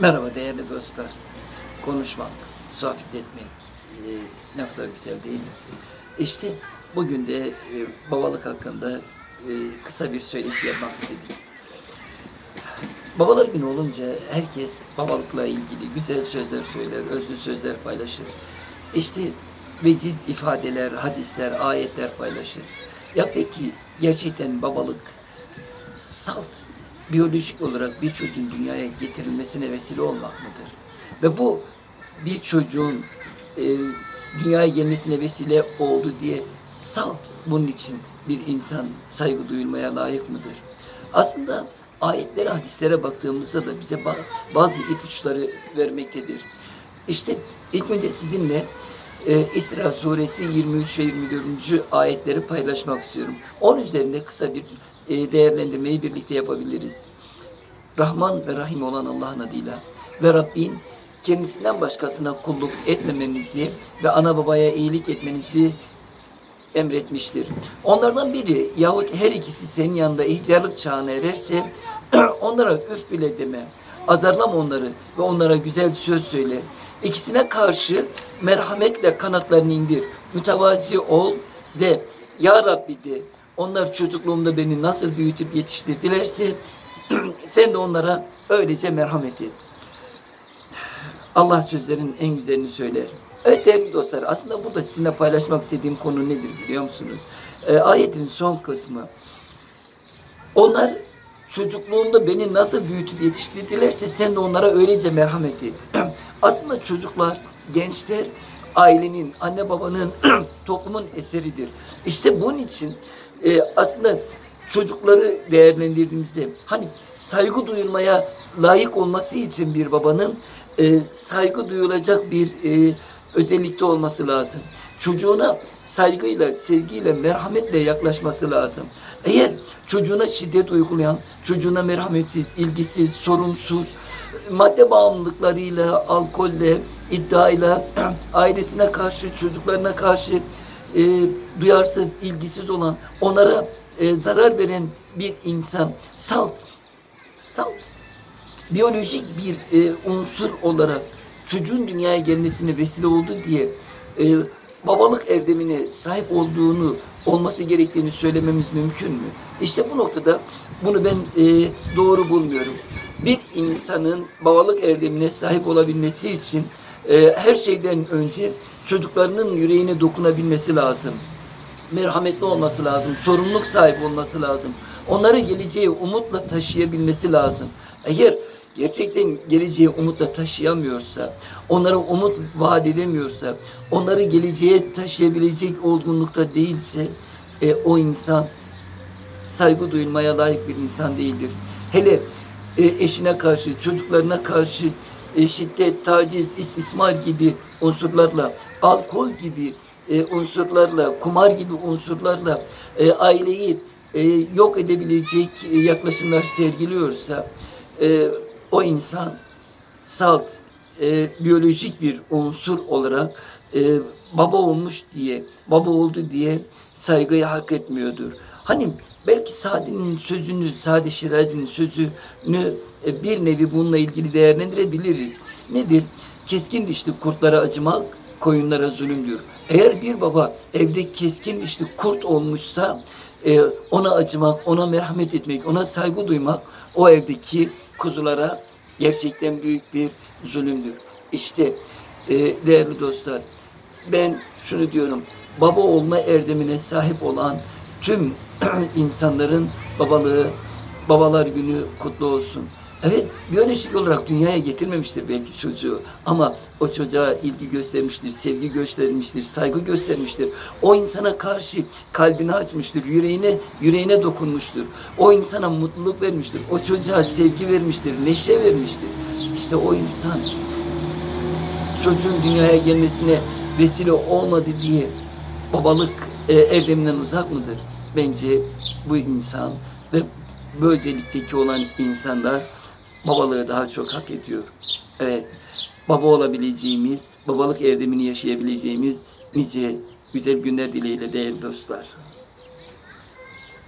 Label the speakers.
Speaker 1: Merhaba değerli dostlar. Konuşmak, sohbet etmek e, ne kadar güzel değil mi? İşte bugün de e, babalık hakkında e, kısa bir söyleşi yapmak istedik. Babalar günü olunca herkes babalıkla ilgili güzel sözler söyler, özlü sözler paylaşır. İşte veciz ifadeler, hadisler, ayetler paylaşır. Ya peki gerçekten babalık salt, biyolojik olarak bir çocuğun dünyaya getirilmesine vesile olmak mıdır? Ve bu bir çocuğun e, dünyaya gelmesine vesile oldu diye salt bunun için bir insan saygı duyulmaya layık mıdır? Aslında ayetlere, hadislere baktığımızda da bize ba- bazı ipuçları vermektedir. İşte ilk önce sizinle e, İsra suresi 23 ve 24. ayetleri paylaşmak istiyorum. Onun üzerinde kısa bir e, değerlendirmeyi birlikte yapabiliriz. Rahman ve Rahim olan Allah'ın adıyla ve Rabbin kendisinden başkasına kulluk etmemenizi ve ana babaya iyilik etmenizi emretmiştir. Onlardan biri yahut her ikisi senin yanında ihtiyarlık çağına ererse onlara üf bile deme. Azarlama onları ve onlara güzel söz söyle. İkisine karşı merhametle kanatlarını indir. Mütevazi ol de ya Rabbi de onlar çocukluğumda beni nasıl büyütüp yetiştirdilerse sen de onlara öylece merhamet et. Allah sözlerin en güzelini söyler. Evet değerli dostlar aslında burada sizinle paylaşmak istediğim konu nedir biliyor musunuz? Ee, ayetin son kısmı. Onlar çocukluğunda beni nasıl büyütüp yetiştirdilerse sen de onlara öylece merhamet et. aslında çocuklar, gençler ailenin, anne babanın, toplumun eseridir. İşte bunun için e, aslında çocukları değerlendirdiğimizde hani saygı duyulmaya layık olması için bir babanın e, saygı duyulacak bir e, özellikte olması lazım. Çocuğuna saygıyla, sevgiyle, merhametle yaklaşması lazım. Eğer çocuğuna şiddet uygulayan, çocuğuna merhametsiz, ilgisiz, sorumsuz, madde bağımlılıklarıyla, alkolle, iddiayla, ailesine karşı, çocuklarına karşı e, duyarsız, ilgisiz olan, onlara e, zarar veren bir insan salt, salt, biyolojik bir e, unsur olarak çocuğun dünyaya gelmesine vesile oldu diye e, babalık erdemine sahip olduğunu olması gerektiğini söylememiz mümkün mü? İşte bu noktada bunu ben e, doğru bulmuyorum. Bir insanın babalık erdemine sahip olabilmesi için e, her şeyden önce çocuklarının yüreğine dokunabilmesi lazım merhametli olması lazım, sorumluluk sahibi olması lazım. Onları geleceğe umutla taşıyabilmesi lazım. Eğer gerçekten geleceğe umutla taşıyamıyorsa, onlara umut vaat edemiyorsa, onları geleceğe taşıyabilecek olgunlukta değilse, e, o insan saygı duyulmaya layık bir insan değildir. Hele e, eşine karşı, çocuklarına karşı e, şiddet, taciz, istismar gibi unsurlarla, alkol gibi e, unsurlarla, kumar gibi unsurlarla e, aileyi e, yok edebilecek yaklaşımlar sergiliyorsa e, o insan salt, e, biyolojik bir unsur olarak e, baba olmuş diye, baba oldu diye saygıyı hak etmiyordur. Hani belki Sadi'nin sözünü, Sadi Şirazi'nin sözünü e, bir nevi bununla ilgili değerlendirebiliriz. Nedir? Keskin dişli kurtlara acımak, koyunlara zulümdür. Eğer bir baba evde keskin dişli kurt olmuşsa e, ona acımak, ona merhamet etmek, ona saygı duymak o evdeki kuzulara gerçekten büyük bir zulümdür. İşte e, değerli dostlar ben şunu diyorum baba olma erdemine sahip olan tüm insanların babalığı babalar günü kutlu olsun. Evet, biyolojik olarak dünyaya getirmemiştir belki çocuğu ama o çocuğa ilgi göstermiştir, sevgi göstermiştir, saygı göstermiştir. O insana karşı kalbini açmıştır, yüreğine yüreğine dokunmuştur. O insana mutluluk vermiştir, o çocuğa sevgi vermiştir, neşe vermiştir. İşte o insan çocuğun dünyaya gelmesine vesile olmadı diye babalık e, erdeminden uzak mıdır? Bence bu insan ve bu özellikteki olan insanlar babalığı daha çok hak ediyor. Evet, baba olabileceğimiz, babalık erdemini yaşayabileceğimiz nice güzel günler dileğiyle değerli dostlar.